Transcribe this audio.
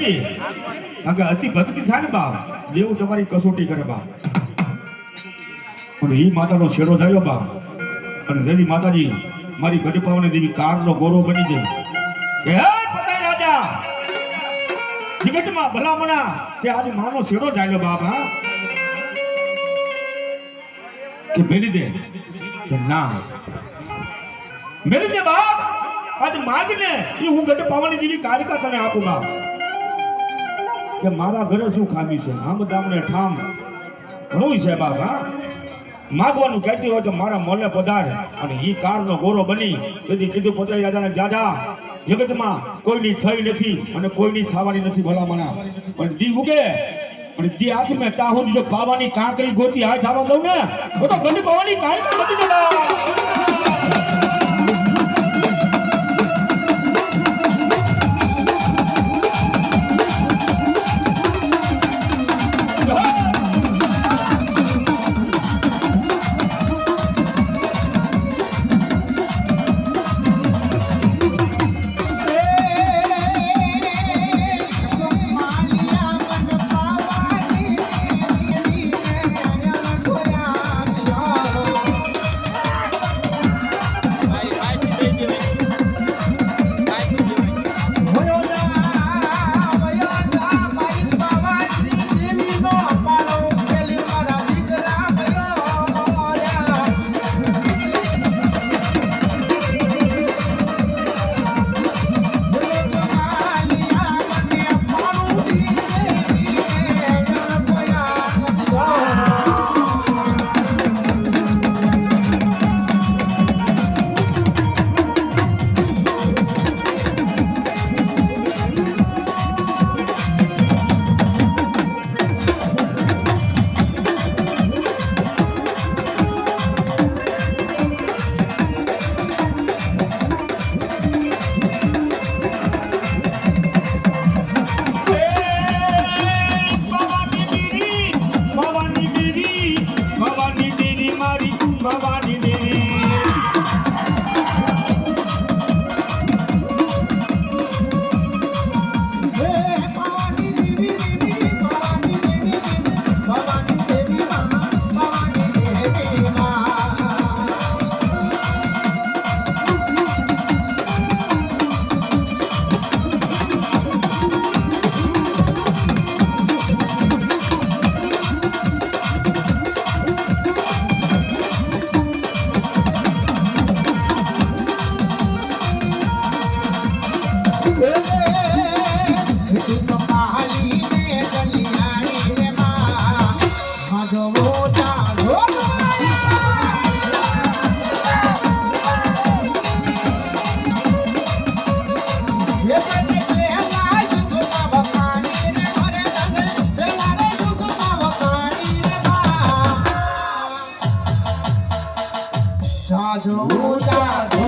મેળવી કારણ અતિ ભક્તિ થાય ને બા દેવું તમારી કસોટી કરે બા અને એ માતાનો છેડો થયો બા અને દેવી માતાજી, મારી ગઢપાવને દેવી કારનો ગોરો બની ગઈ હે પતાઈ રાજા? જગતમાં ભલામણા. કે આજે માનો છેડો ચાલ્યો બાપ કે મેલી દે. કે ના. મેલી દે બાપ. આજ માગને એ હું ગઢ દેવી કારિકા તને આપું બાપ. કે મારા ઘરે શું ખામી છે? આમ દામને ઠામ. ઘણું છે બાપા માગવાનું કહેતી હોય તો મારા મોલે પધારે અને ઈ કારનો ગોરો બની. તેથી કીધું પોતે ને દાદા જગતમાં કોઈની થઈ નથી અને કોઈની થવાની નથી ભલામણા. પણ દી ઉગે અને દી હાથ મેં તાહું જો પાવાની કાંકરી ગોતી હાથ આવવા દઉં ને, તો ગંડી પાવાની કાંકરી નથી junta, junta.